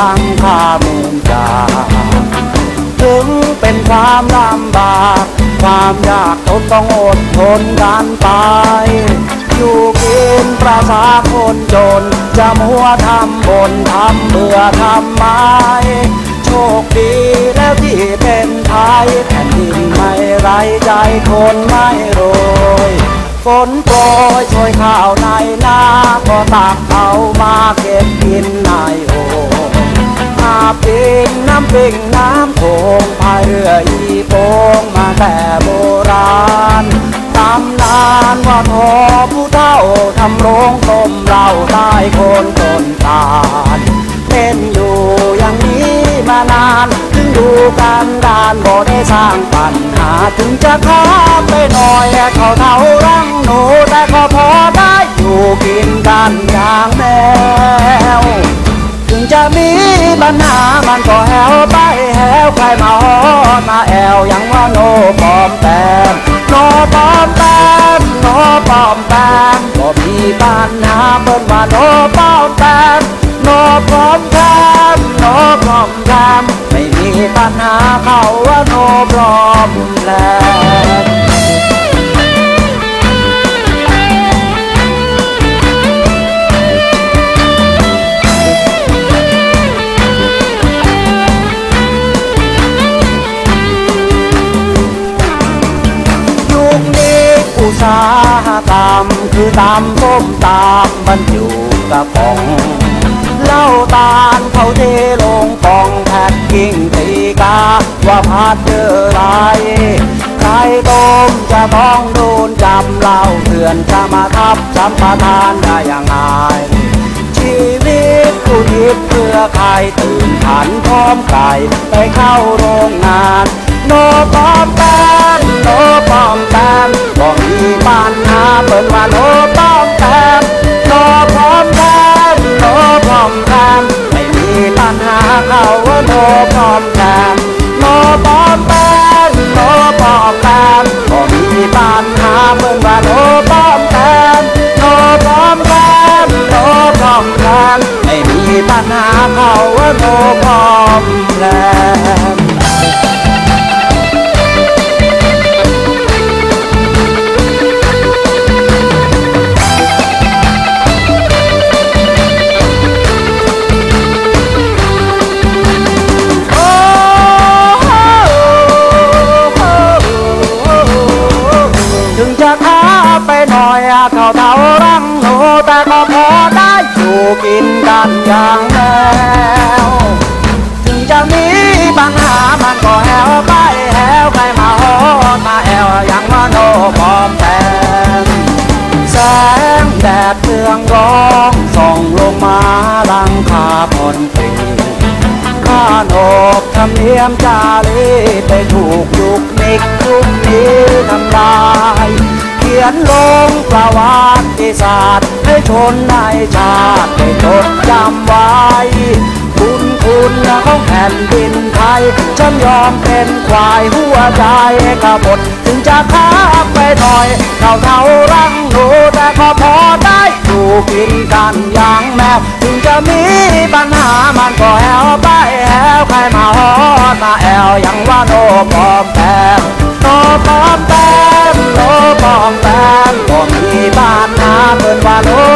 ลังคามื่นจาถึงเป็นความลำบาก ความยากจนต้องอดทนกันไป อยู่กินประสาคนจน จะมัวทำบนทำเบื่อทำไมโชคดีแล้วที่เป็นไทยแผ่นดินไม่ไรใจคนไม่โรยฝนโปรยช่วยข้าวใน ตักเอามาเก็บกินในโอ่งอาบกินน้ำปิ่งน้ำโขงพายเรืออีโปงมาแต่โบราณตำนานว่าทอผู้เฒ่าทำโรงต้มเหล้าใต้คนต้นตาลเป็นอยู่อย่างนี้มานานถึงดูการดานบ่ได้สร้างปัญหาถึงจะข้าไปหน่อยเขาเท่ารังหนูแต่ก็พอได้อ กินกันอย่างแมว ถึงจะมีปัญหามันก็แหวไปแหวใครมาฮอมาแอวยังว่าโนปลอมแปมโนปลอมแปมโนปลอมแปมก็มีปัญหาเปิ้นว่าโนปลอมแปมโนปลอมแปมโนปลอมแปมไม่มีปัญหาเขาว่าโนปลอมแปม สาหกรรมคือตำส้มตำบรรจุกระป๋องเหล้าตาลเขาเทลงปองแพ็กกิ้งตีกาว่าพัดเจอไรใครต้มจะต้องโดนจำเหล้าเถื่อนจะมาทับสัมปทานได้ยังไงชีวิตผู้ทิพย์เพื่อใครตื่นขันพร้อมไก่ไปเข้าโรงงานโนปัญหาเขาก็พร้อมแล้ว ไปหน่อยอะเขาเท่ารังหนูแต่ก็พอได้อยู่กินกันอย่างแมวถึงจะมีปัญหามันก็แหวไปแหวใครมาโหดมาแอวยังว่าโนปลอมแต่งแสงแดดเรืองร้องส่องลงมาลังคาพนปีข้าโนบธรรมเนียมจารีไปถูกยุกนิกยุคนี้ทำลาย ขียนลงประวัติศาสตร์ให้ชนในชาติได้จดจำไว้ บุญคุณของแผ่นดินไทย ฉันยอมเป็นควายหัวใจกบฏถึงจะค้าไปหน่อยเท่าเท่ารังหนูแต่ก็พอได้อยู่กินกันอย่างแมวถึงจะมีปัญหามันก็แอวไปแอวใครมาฮอดมาแอวยังว่าโนปลอมแปม โนปอมแปมโลปอมแปมก็มีปัญหาเปินว่าโล